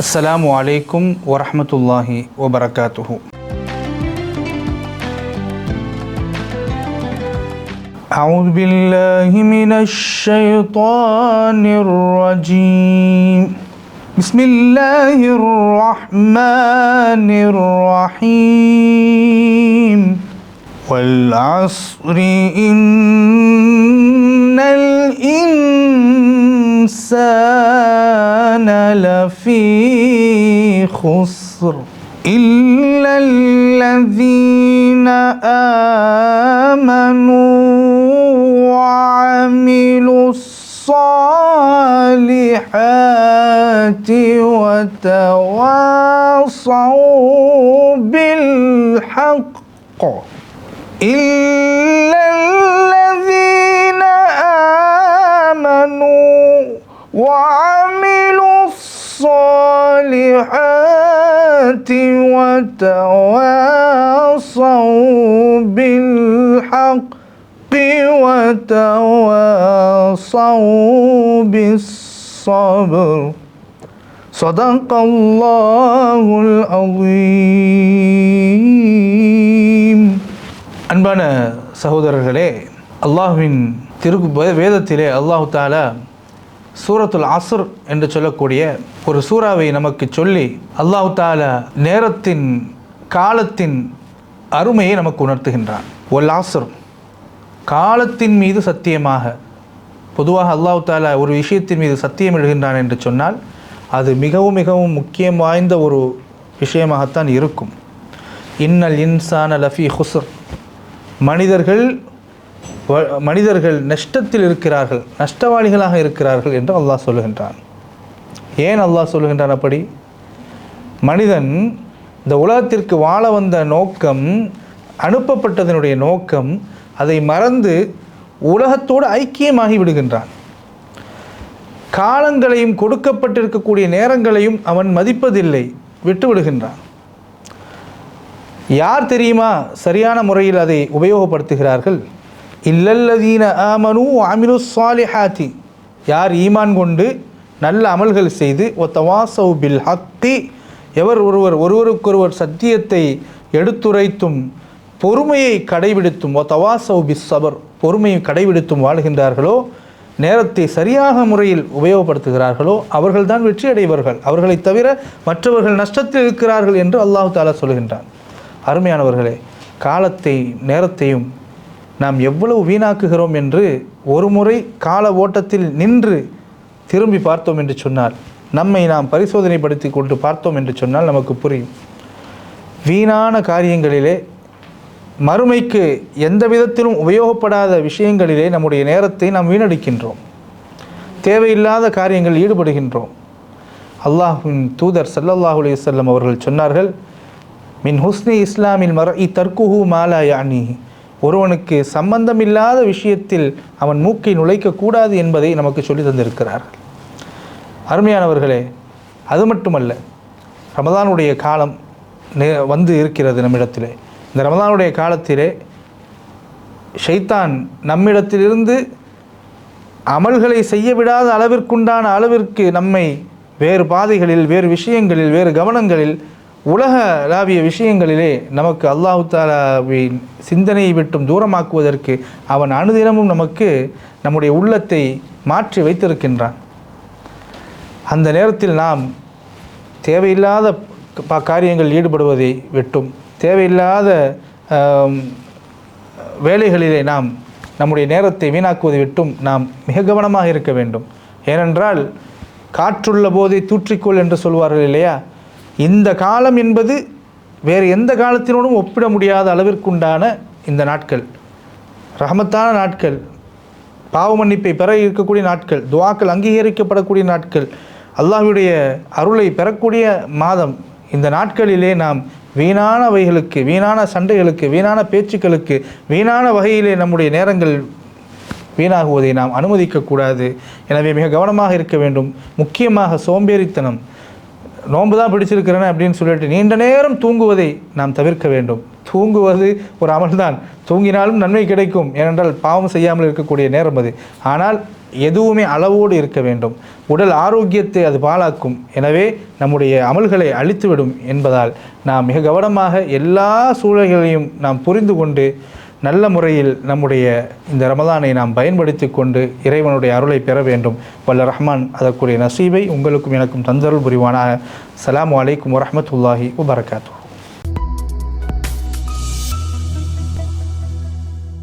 السلام عليكم ورحمة الله وبركاته. أعوذ بالله من الشيطان الرجيم. بسم الله الرحمن الرحيم. والعصر إن الإنسان لفي خسر إلا الذين آمنوا وعملوا الصالحات وتواصوا بالحق إلا وتواصوا بالحق وتواصوا بالصبر صدق الله العظيم அன்பான சகோதரர்களே அல்லாஹ்வின் திரு வேதத்திலே அல்லாஹு தாலா சூரத்துல் அசுர் என்று சொல்லக்கூடிய ஒரு சூறாவை நமக்கு சொல்லி அல்லாஹு தால நேரத்தின் காலத்தின் அருமையை நமக்கு உணர்த்துகின்றான். ஒல் ஆசர் காலத்தின் மீது சத்தியமாக. பொதுவாக அல்லாஹு தாலா ஒரு விஷயத்தின் மீது சத்தியம் எழுகின்றான் என்று சொன்னால் அது மிகவும் மிகவும் முக்கியம் வாய்ந்த ஒரு விஷயமாகத்தான் இருக்கும். இன்னல் இன்சான லஃபி ஹுஸ்ர். மனிதர்கள் மனிதர்கள் நஷ்டத்தில் இருக்கிறார்கள் நஷ்டவாளிகளாக இருக்கிறார்கள் என்று அல்லாஹ் சொல்லுகின்றான். ஏன் அல்லாஹ் சொல்லுகின்றான் அப்படி? மனிதன் இந்த உலகத்திற்கு வாழ வந்த நோக்கம் அனுப்பப்பட்டதனுடைய நோக்கம் அதை மறந்து உலகத்தோடு ஐக்கியமாகி விடுகின்றான். காலங்களையும் கொடுக்கப்பட்டிருக்கக்கூடிய நேரங்களையும் அவன் மதிப்பதில்லை விட்டு விடுகின்றான். யார் தெரியுமா சரியான முறையில் அதை உபயோகப்படுத்துகிறார்கள்? இல்லல்லதீன ஆமனு அமிலு சாலிஹாத்தி யார் ஈமான் கொண்டு நல்ல அமல்கள் செய்து ஒத்தவாசவு பில் ஹக்தி எவர் ஒருவர் ஒருவருக்கொருவர் சத்தியத்தை எடுத்துரைத்தும் பொறுமையை கடைபிடித்தும் ஒத்தவாசவு பி சபர் பொறுமையை கடைபிடித்தும் வாழ்கின்றார்களோ நேரத்தை சரியாக முறையில் உபயோகப்படுத்துகிறார்களோ அவர்கள்தான் வெற்றி அடைவர்கள் அவர்களை தவிர மற்றவர்கள் நஷ்டத்தில் இருக்கிறார்கள் என்று அல்லாஹு தாலா சொல்கின்றான். அருமையானவர்களே காலத்தை நேரத்தையும் நாம் எவ்வளவு வீணாக்குகிறோம் என்று ஒரு முறை கால ஓட்டத்தில் நின்று திரும்பி பார்த்தோம் என்று சொன்னால் நம்மை நாம் பரிசோதனைப்படுத்தி கொண்டு பார்த்தோம் என்று சொன்னால் நமக்கு புரியும். வீணான காரியங்களிலே மறுமைக்கு எந்த விதத்திலும் உபயோகப்படாத விஷயங்களிலே நம்முடைய நேரத்தை நாம் வீணடிக்கின்றோம். தேவையில்லாத காரியங்கள் ஈடுபடுகின்றோம். அல்லாஹ்வின் தூதர் சல்லல்லாஹு அலைஹி அவர்கள் சொன்னார்கள் மின் ஹுஸ்னி இஸ்லாமில் மர இ தர்க்குஹு மாலா யானி ஒருவனுக்கு சம்பந்தமில்லாத விஷயத்தில் அவன் மூக்கை நுழைக்கக்கூடாது என்பதை நமக்கு சொல்லி தந்திருக்கிறார். அருமையானவர்களே அது மட்டுமல்ல ரமதானுடைய காலம் நே- வந்து இருக்கிறது நம்மிடத்திலே. இந்த ரமதானுடைய காலத்திலே ஷைத்தான் நம்மிடத்திலிருந்து அமல்களை செய்ய விடாத அளவிற்குண்டான அளவிற்கு நம்மை வேறு பாதைகளில் வேறு விஷயங்களில் வேறு கவனங்களில் உலகளாவிய விஷயங்களிலே நமக்கு அல்லாஹு தாலாவின் சிந்தனையை விட்டும் தூரமாக்குவதற்கு அவன் அனுதினமும் நமக்கு நம்முடைய உள்ளத்தை மாற்றி வைத்திருக்கின்றான். அந்த நேரத்தில் நாம் தேவையில்லாத காரியங்கள் ஈடுபடுவதை விட்டும் தேவையில்லாத வேலைகளிலே நாம் நம்முடைய நேரத்தை வீணாக்குவதை விட்டும் நாம் மிக கவனமாக இருக்க வேண்டும். ஏனென்றால் காற்றுள்ள போதை தூற்றிக்கொள் என்று சொல்வார்கள் இல்லையா? இந்த காலம் என்பது வேறு எந்த காலத்தினோடும் ஒப்பிட முடியாத அளவிற்குண்டான இந்த நாட்கள். ரஹமத்தான நாட்கள். பாவ மன்னிப்பை பெற இருக்கக்கூடிய நாட்கள். துவாக்கள் அங்கீகரிக்கப்படக்கூடிய நாட்கள். அல்லாஹுடைய அருளை பெறக்கூடிய மாதம். இந்த நாட்களிலே நாம் வீணானவைகளுக்கு வீணான சண்டைகளுக்கு வீணான பேச்சுக்களுக்கு வீணான வகையிலே நம்முடைய நேரங்கள் வீணாகுவதை நாம் அனுமதிக்கக்கூடாது. எனவே மிக கவனமாக இருக்க வேண்டும். முக்கியமாக சோம்பேறித்தனம். நோன்பு தான் பிடிச்சிருக்கிறேன் அப்படின்னு சொல்லிட்டு நீண்ட நேரம் தூங்குவதை நாம் தவிர்க்க வேண்டும். தூங்குவது ஒரு அமல் தான் தூங்கினாலும் நன்மை கிடைக்கும். ஏனென்றால் பாவம் செய்யாமல் இருக்கக்கூடிய நேரம் அது. ஆனால் எதுவுமே அளவோடு இருக்க வேண்டும். உடல் ஆரோக்கியத்தை அது பாழாக்கும். எனவே நம்முடைய அமல்களை அழித்துவிடும் என்பதால் நாம் மிக கவனமாக எல்லா சூழல்களையும் நாம் புரிந்து கொண்டு நல்ல முறையில் நம்முடைய இந்த ரமதானை நாம் பயன்படுத்தி கொண்டு இறைவனுடைய அருளை பெற வேண்டும். வல்ல ரஹ்மான் அதற்குரிய நசீபை உங்களுக்கும் எனக்கும் தந்தருள் புரிவானாக. சலாம் அலைக்கும் வரமத்துல்லாஹி வபரகாத்து